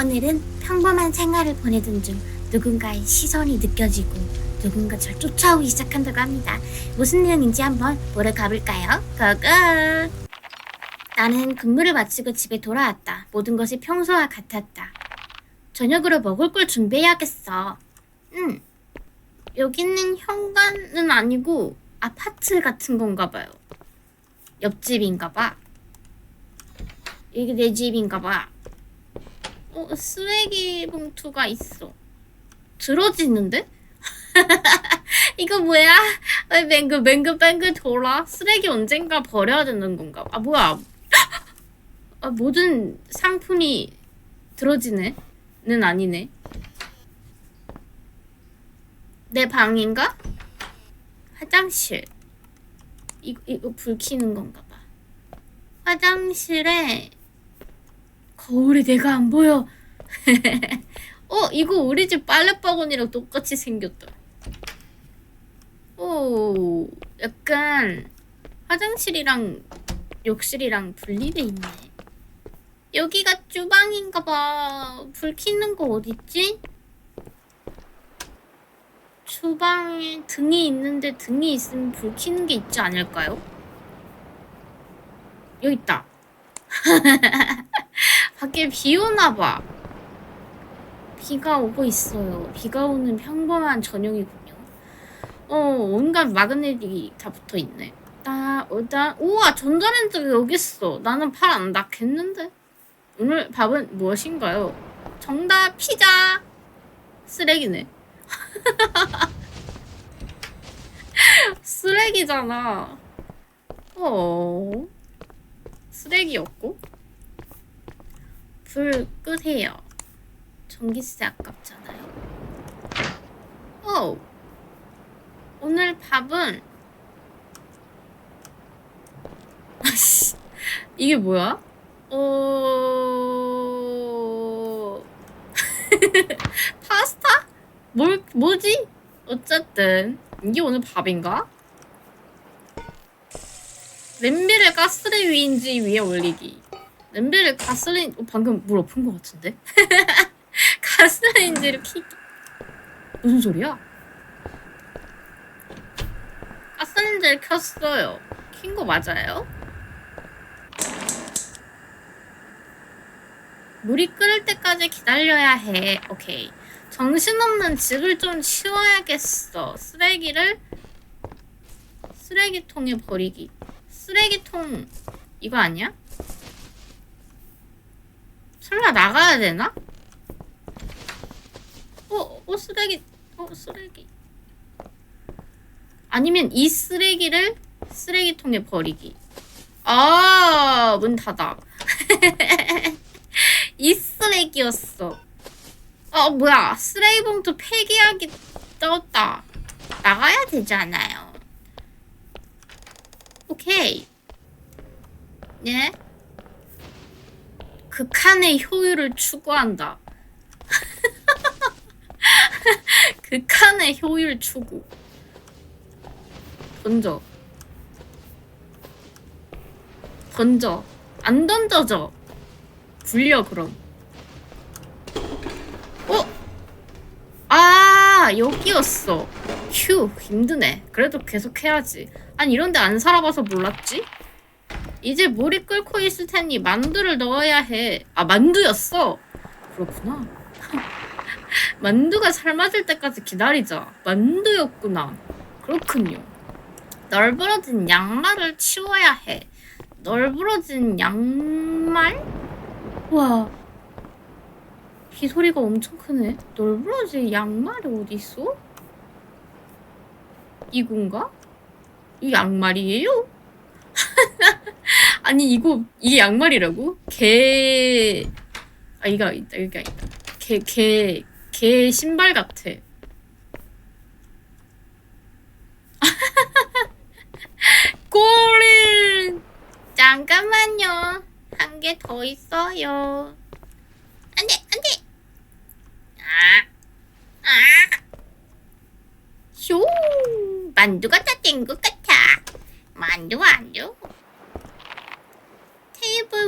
오늘은 평범한 생활을 보내던 중 누군가의 시선이 느껴지고 누군가 절 쫓아오기 시작한다고 합니다. 무슨 내용인지 한번 보러 가볼까요? 고고! 나는 근무를 마치고 집에 돌아왔다. 모든 것이 평소와 같았다. 저녁으로 먹을 걸 준비해야겠어. 음, 여기는 현관은 아니고 아파트 같은 건가 봐요. 옆집인가 봐. 이게 내 집인가 봐. 어, 쓰레기 봉투가 있어. 들어지는데? 이거 뭐야? 왜 맹글 맹글 뱅글 돌아? 쓰레기 언젠가 버려야 되는 건가? 아 뭐야? 아, 모든 상품이 들어지네? 는 아니네. 내 방인가? 화장실. 이거, 이거 불 켜는 건가 봐. 화장실에 거울에 내가 안 보여. 어, 이거 우리 집 빨래바구니랑 똑같이 생겼다. 오, 약간 화장실이랑 욕실이랑 분리돼 있네. 여기가 주방인가 봐. 불 켜는 거 어딨지? 주방에 등이 있는데 등이 있으면 불 켜는 게 있지 않을까요? 여기 있다. 밖에 비 오나 봐. 비가 오고 있어요. 비가 오는 평범한 저녁이군요. 어, 온갖 마그넷이 다 붙어 있네. 나, 일단, 우와, 전자레인지가 여기 있어. 나는 팔안 닿겠는데? 오늘 밥은 무엇인가요? 정답, 피자! 쓰레기네. 쓰레기잖아. 어, 쓰레기였고? 불 끄세요. 전기세 아깝잖아요. 어, 오늘 밥은 아씨 이게 뭐야? 어 파스타? 뭘 뭐지? 어쨌든 이게 오늘 밥인가? 냄비를 가스레 위인지 위에 올리기. 냄비를 가스레 어, 방금 물 엎은 것 같은데? 가스레인지를 키기. 무슨 소리야? 가스레인지를 켰어요. 킨 거 맞아요? 물이 끓을 때까지 기다려야 해. 오케이. 정신없는 집을 좀 치워야겠어. 쓰레기를 쓰레기통에 버리기. 쓰레기통 이거 아니야? 설마 나가야 되나? 어, 어 쓰레기, 어 쓰레기. 아니면 이 쓰레기를 쓰레기통에 버리기. 아, 문 닫아. 이 쓰레기였어. 어, 뭐야. 쓰레기 봉투 폐기하기 떴다. 나가야 되잖아요. 오케이. 네? 극한의 효율을 추구한다. 극한의 효율 추구. 던져. 던져. 안 던져져. 굴려 그럼. 어? 아 여기였어. 휴 힘드네. 그래도 계속 해야지. 아니 이런데 안 살아봐서 몰랐지? 이제 물이 끓고 있을 테니 만두를 넣어야 해. 아 만두였어. 그렇구나. 만두가 삶아질 때까지 기다리자. 만두였구나. 그렇군요. 널브러진 양말을 치워야 해. 널브러진 양말? 와. 비 소리가 엄청 크네. 널브러진 양말이 어디 있어? 이건가? 이 양말이에요? 아니 이거 이게 양말이라고? 개. 아 이거 있다 여기가 있다. 개 개 개 신발 같아. 꼬린 잠깐만요. 한 개 더 있어요. 안돼 안돼. 아, 아. 쇼 만두가 다 된 것 같아. 만두 만두.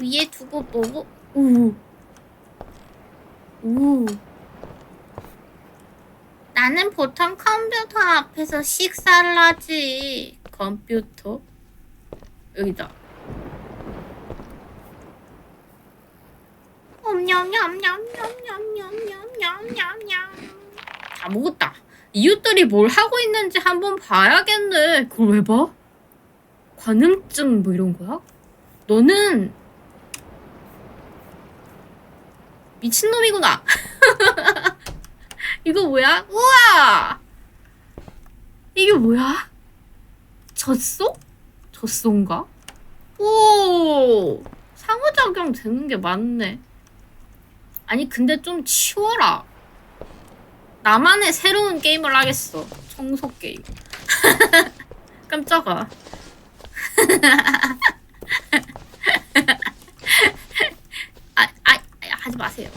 위에 두고 먹어. 오. 오. 나는 보통 컴퓨터 앞에서 식사를 하지. 컴퓨터? 여기다. 다 먹었다. 이웃들이 뭘 하고 있는지 한번 봐야겠네. 그걸 왜 봐? 관음증 뭐 이런 거야? 너는 미친놈이구나. 이거 뭐야? 우와! 이게 뭐야? 젖소? 젖소인가? 오! 상호작용 되는 게 맞네. 아니, 근데 좀 치워라. 나만의 새로운 게임을 하겠어. 청소 게임. 깜짝아. 아, 아, 아, 하지 마세요.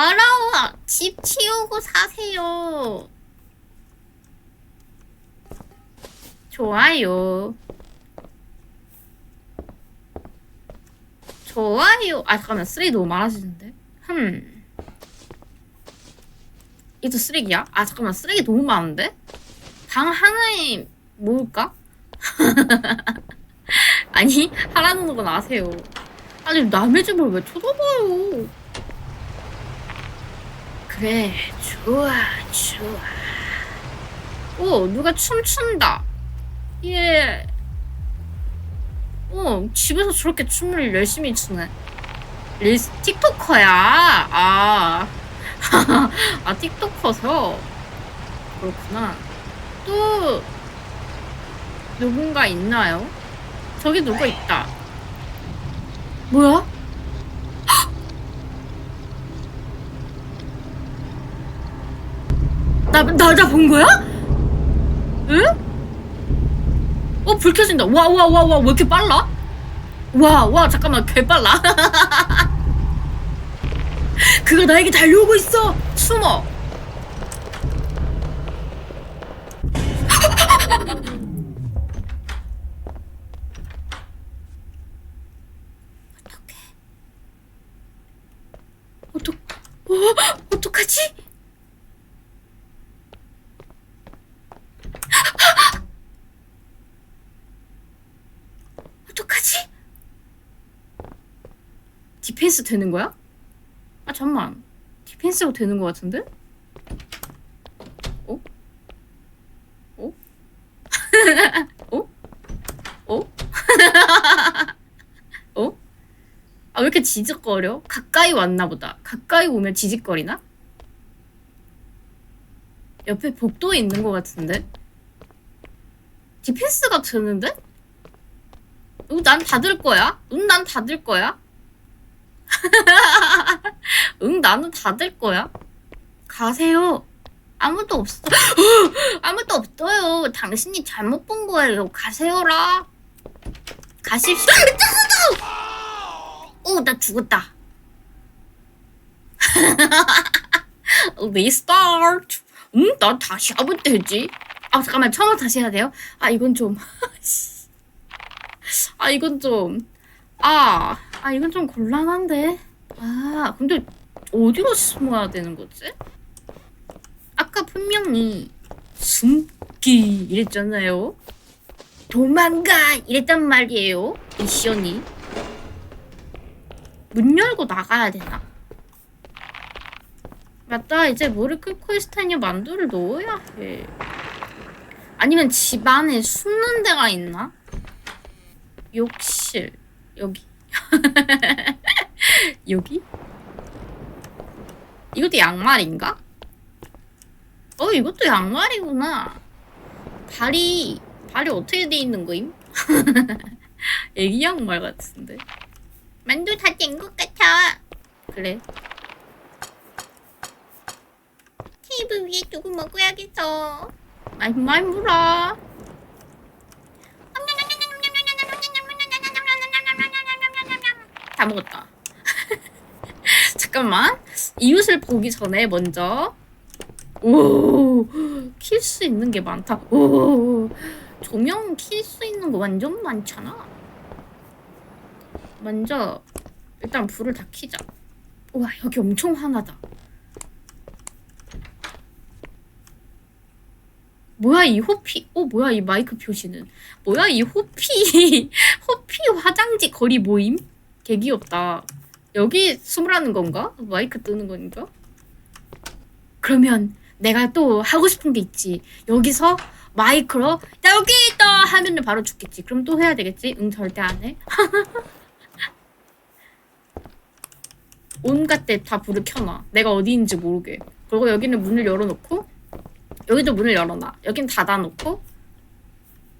더러워. 집 치우고 사세요. 좋아요. 좋아요. 아, 잠깐만. 쓰레기 너무 많아지는데? 흠. 이것도 쓰레기야? 아, 잠깐만. 쓰레기 너무 많은데? 방 하나에 모을까? 아니, 하라는 건 아세요. 아니, 남의 집을 왜 쳐다봐요? 그래, 좋아, 좋아. 오, 누가 춤춘다. 예. 어, 집에서 저렇게 춤을 열심히 추네. 릴스 틱토커야. 아. 아, 틱토커서. 그렇구나. 또, 누군가 있나요? 저기 누가 있다. 뭐야? 나, 나, 나 본 거야? 응? 어, 불 켜진다. 와, 와, 와, 와, 왜 이렇게 빨라? 와, 와, 잠깐만, 개 빨라. 그가 나에게 달려오고 있어! 숨어! 어떡, 어? 어떡하지? 디펜스 되는 거야? 아 잠만 디펜스가 되는 거 같은데? 어? 어? 어? 어? 어? 아 왜 이렇게 지직거려? 가까이 왔나 보다 가까이 오면 지직거리나? 옆에 복도에 있는 거 같은데? 디펜스가 되는데? 응, 난 닫을 거야. 응, 난 닫을 거야. 응, 나는 닫을 거야. 가세요. 아무도 없어. 아무도 없어요. 당신이 잘못 본 거예요. 가세요라. 가십시오. 오, 나 죽었다. 리스타트. 응, 난 다시 하면 되지. 아, 잠깐만. 처음부터 다시 해야 돼요? 아, 이건 좀. 아, 이건 좀. 아, 아, 이건 좀 곤란한데. 아, 근데 어디로 숨어야 되는 거지? 아까 분명히 숨기 이랬잖아요. 도망가 이랬단 말이에요. 미션이. 문 열고 나가야 되나? 맞다. 이제 모르크코이스타니아 만두를 넣어야 해. 아니면 집 안에 숨는 데가 있나? 욕실 여기 여기? 이것도 양말인가? 어 이것도 양말이구나. 발이 발이 어떻게 돼 있는 거임? 애기 양말 같은데. 만두 다 된 것 같아. 그래. 테이블 위에 두고 먹어야겠어. 많이 많이 물어 다 먹었다. 잠깐만. 이웃을 보기 전에 먼저 오, 킬 수 있는 게 많다. 오, 조명 킬 수 있는 거 완전 많잖아. 먼저 일단 불을 다 켜자. 우와 여기 엄청 환하다. 뭐야 이 호피? 어 뭐야 이 마이크 표시는? 뭐야 이 호피? 호피 화장지 거리 모임? 개 귀엽다. 여기 숨으라는 건가? 마이크 뜨는 거니까? 그러면 내가 또 하고 싶은 게 있지. 여기서 마이크로 나 여기 있다 하면은 바로 죽겠지. 그럼 또 해야 되겠지? 응 절대 안 해. 온갖 데 다 불을 켜놔. 내가 어디인지 모르게. 그리고 여기는 문을 열어놓고 여기도 문을 열어놔. 여긴 닫아놓고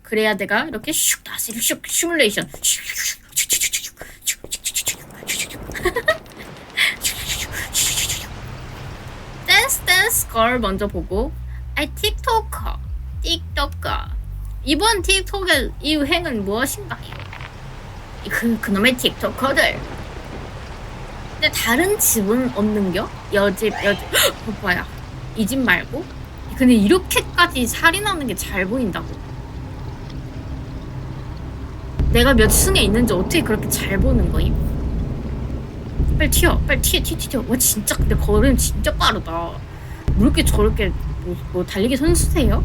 그래야 내가 이렇게 슉 다시 슉 시뮬레이션 댄스 댄스 걸 먼저 보고. 아이 틱토커 틱토커. 이번 틱톡의 유행은 무엇인가요? 그 그놈의 틱토커들. 근데 다른 집은 없는겨? 여집 여집. 오빠야. 이 집 말고? 근데 이렇게까지 살인하는 게 잘 보인다고. 내가 몇 층에 있는지 어떻게 그렇게 잘 보는 거임? 빨리 튀어. 빨리 튀어 튀어 튀어. 와 진짜 근데 걸음 진짜 빠르다. 뭐 이렇게 저렇게 뭐, 뭐 달리기 선수세요?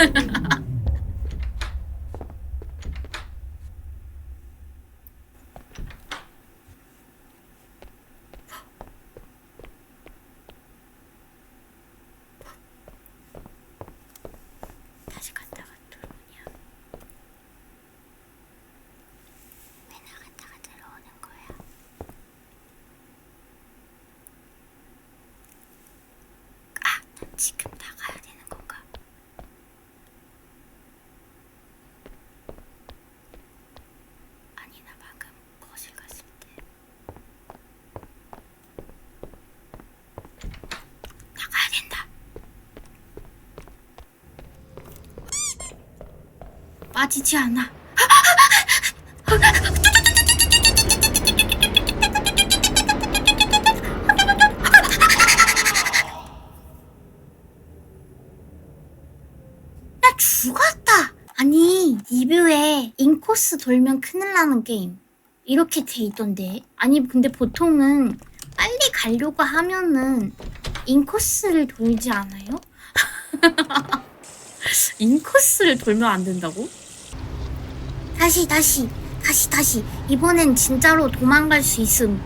다시 갔다가 들어오냐? 왜 나갔다가 들어오는 거야? 아, 난 지금 나가야 되는 건가? 아니, 나 방금 거실 갔을 때 나가야 된다. 빠지지 않아. 나 죽었다. 아니 리뷰에 인코스 돌면 큰일 나는 게임 이렇게 돼 있던데. 아니 근데 보통은 빨리 가려고 하면은 인코스를 돌지 않아요? 인코스를 돌면 안 된다고? 다시 다시 다시 다시. 이번엔 진짜로 도망갈 수 있음.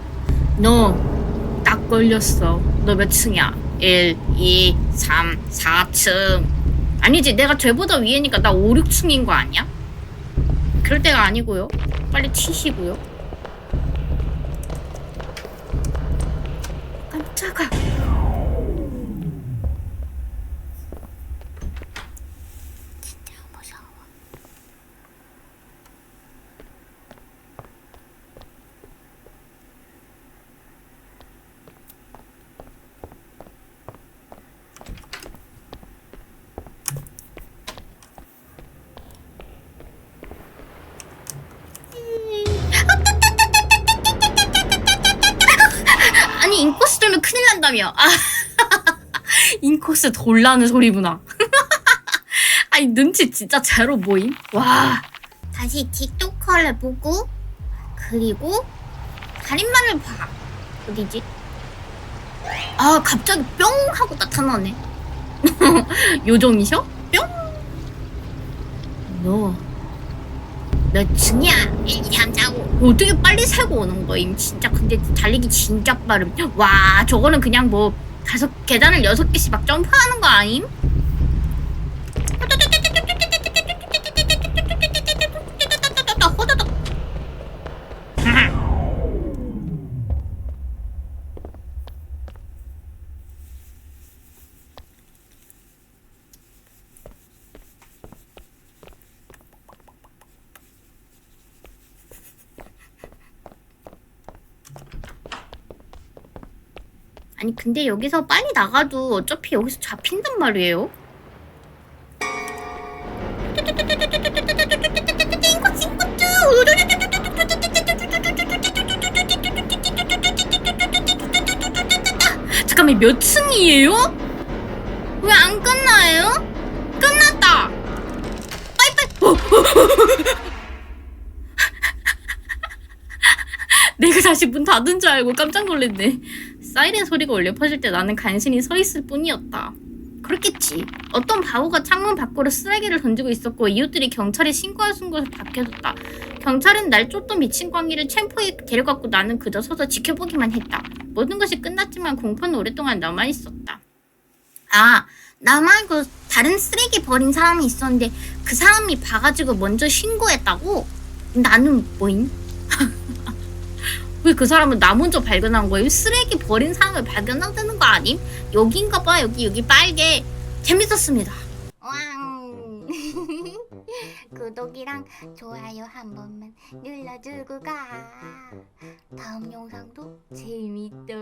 너 딱 걸렸어. 너 몇 층이야? 1, 2, 3, 4층. 아니지 내가 쟤보다 위에니까 나 5, 6층인 거 아니야? 그럴 때가 아니고요. 빨리 튀시고요. 깜짝아 진짜 무서워 아니 인코스 난다며 아. 인코스 돌라는 소리구나. 아니 눈치 진짜 제로 모임? 와. 다시 틱톡커를 보고 그리고 가림만을 봐. 어디지? 아 갑자기 뿅 하고 나타나네. 요정이셔? 뿅 너. 몇 층이야? 1, 2, 3, 4, 5. 어떻게 빨리 세고 오는 거임? 진짜 근데 달리기 진짜 빠름. 와, 저거는 그냥 뭐 다섯 계단을 여섯 개씩 막 점프하는 거 아님? 호다닥. 아니 근데 여기서 빨리 나가도 어차피 여기서 잡힌단 말이에요. 잠깐만 몇 층이에요? 왜 안 끝나요? 끝났다. 빨리빨리. 내가 다시 문 닫은 줄 알고 깜짝 놀랐네. 사이렌 소리가 울려 퍼질 때 나는 간신히 서 있을 뿐이었다. 그렇겠지. 어떤 바보가 창문 밖으로 쓰레기를 던지고 있었고 이웃들이 경찰에 신고할 순간을 밝혀줬다. 경찰은 날 쫓던 미친 광기를 챔프에 데려갔고 나는 그저 서서 지켜보기만 했다. 모든 것이 끝났지만 공포는 오랫동안 남아 있었다. 아, 나 말고 다른 쓰레기 버린 사람이 있었는데 그 사람이 봐가지고 먼저 신고했다고? 나는 뭐임? 왜 그 사람은 나 먼저 발견한 거예요? 쓰레기 버린 사람을 발견한다는 거 아님? 여긴가 봐. 여기 여기 빨개. 재밌었습니다. 왕 구독이랑 좋아요 한 번만 눌러주고 가. 다음 영상도 재밌다.